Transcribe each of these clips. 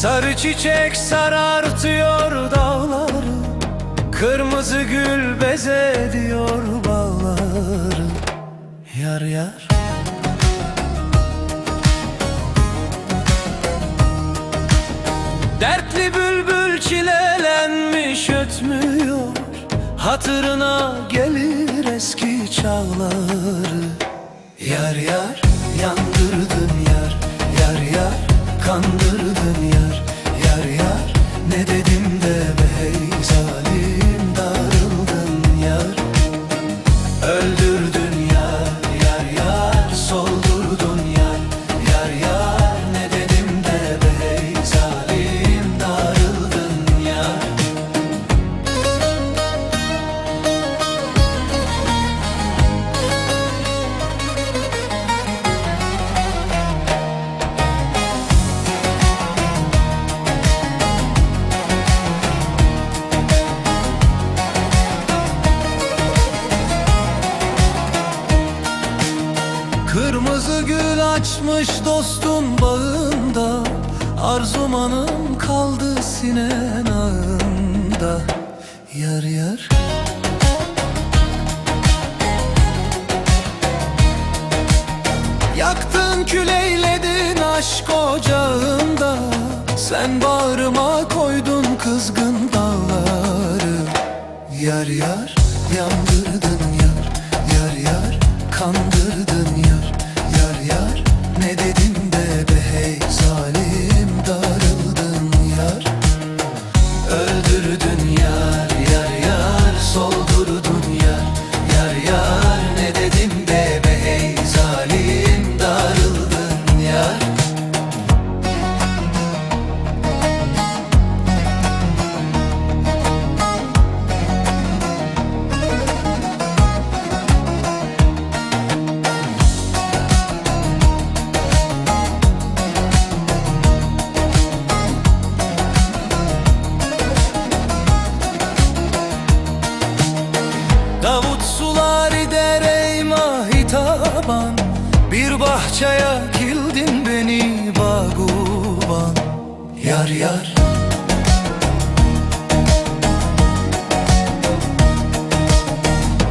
Sarı çiçek sarartıyor dağları Kırmızı gül bezediyor bağları. Yar yar. Dertli bülbül çilelenmiş ötmüyor Hatırına gelir eski çağları. Yar yar yandırdın yar açmış dostun bağında Arzumanım kaldı sinen ağında. Yar yar. Yaktın küleyledin aşk ocağında Sen bağrıma koydun kızgın dağları. Yar yar yandırdın yar Yar yar kandırdın Bahçeye kildin beni baguban Yar yar.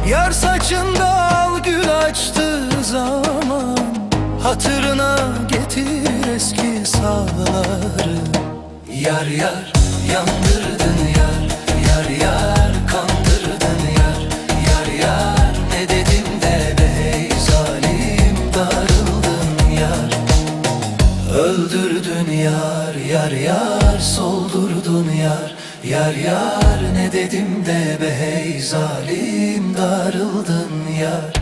Yar saçında al gül açtığı zaman Hatırına getir eski sağları. Yar yar yandırdın yar Yar yar Öldürdün yar yar yar soldurdun yar. Yar yar ne dedim de be hey zalim darıldın yar